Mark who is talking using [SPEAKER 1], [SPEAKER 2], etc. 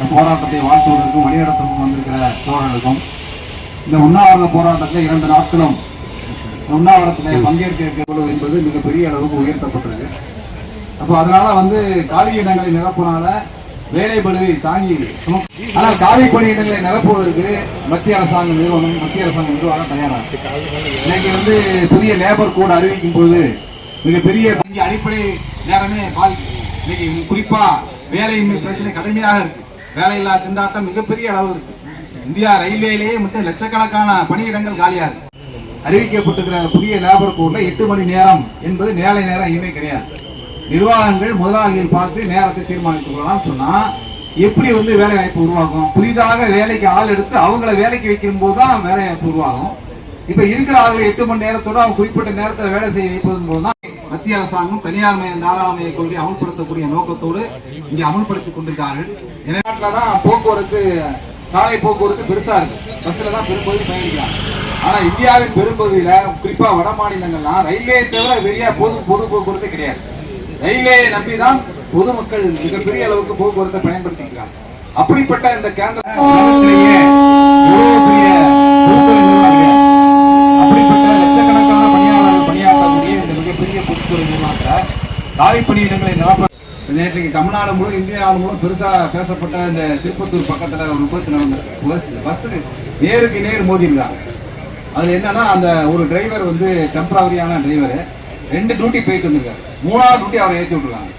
[SPEAKER 1] இந்த போராட்டத்தை வாழ்த்துவதற்கும் வழிநடத்தவும் வந்திருக்கிற தோழர்களுக்கும் இந்த உண்ணாவிரத போராட்டத்தில் இரண்டு நாட்களும் உண்ணாவிரத்தில் பங்கேற்க என்பது மிகப்பெரிய அளவுக்கு உயர்த்தப்பட்டிருக்கு அப்போ அதனால வந்து காலி இடங்களை நிரப்புனால வேலை பலுவை தாங்கி ஆனால் காலி பணியிடங்களை நிரப்புவதற்கு மத்திய அரசாங்க நிறுவனம் மத்திய அரசாங்க நிர்வாகம் தயாராக. இன்னைக்கு வந்து புதிய லேபர் கோடு அறிவிக்கும் போது மிகப்பெரிய இங்கே அடிப்படை நேரமே பாதிக்குது இன்னைக்கு குறிப்பா வேலையின்மை பிரச்சனை கடுமையாக இருக்கு. வேலையில்லா திண்டாட்டம் மிகப்பெரிய அளவு இருக்கு. இந்தியா ரயில்வேலேயே மட்டும் லட்சக்கணக்கான பணியிடங்கள் காலியா இருக்கு அறிவிக்கப்பட்டிருக்கிற புதிய லேபர் கோட்ல எட்டு மணி நேரம் என்பது வேலை நேரம் இனிமே கிடையாது. நிர்வாகங்கள் முதலாளிகள் பார்த்து நேரத்தை தீர்மானித்துக் கொள்ளலாம் சொன்னா எப்படி வந்து வேலை வாய்ப்பு உருவாகும்? புதிதாக வேலைக்கு ஆள் எடுத்து அவங்கள வேலைக்கு வைக்கும் போது தான் வேலை வாய்ப்பு உருவாகும். இப்ப இருக்கிற ஆளுகளை எட்டு மணி நேரத்தோட அவங்க குறிப்பிட்ட நேரத்தில் வேலை செய்ய வைப்பதன் மூலம் தான் மத்திய அரசாங்கம் தனியார் மய தாராளமய கொள்கை அமல்படுத்தக்கூடிய நோக்கத்தோடு இங்கே அமல்படுத்திக் கொண்டிருக்கார்கள். எனவே நாட்டில் தான் போக்குவரத்து சாலை போக்குவரத்து பெருசா இருக்கு. பஸ்ல தான் பெரும்பகுதி பயணிக்கலாம். ஆனா இந்தியாவின் பெரும்பகுதியில குறிப்பா வட மாநிலங்கள்லாம் ரயில்வே தவிர பெரிய பொது பொது போக்குவரத்து கிடையாது. ரயில்வே நம்பி தான் பொதுமக்கள் மிகப்பெரிய அளவுக்கு போக்குவரத்தை பயன்படுத்திக்கிறாங்க. அப்படிப்பட்ட இந்த கேந்திர இந்த மிகப்பெரிய நிறுவனத்தில் காலி பணியிடங்களை நிரப்ப நேற்றைக்கு தமிழ்நாடு முழு இந்திய நாடு முழு பெருசாக பேசப்பட்ட இந்த திருப்பத்தூர் பக்கத்துல ஒரு விபத்து நடந்திருக்கு பஸ் பஸ்ஸு நேருக்கு நேர் மோதி அது அதுல என்னன்னா அந்த ஒரு டிரைவர் வந்து டெம்பரவரியான டிரைவர் ரெண்டு டியூட்டி போயிட்டு வந்திருக்காரு. மூணாவது டியூட்டி அவரை ஏற்றி விட்டுருக்காங்க.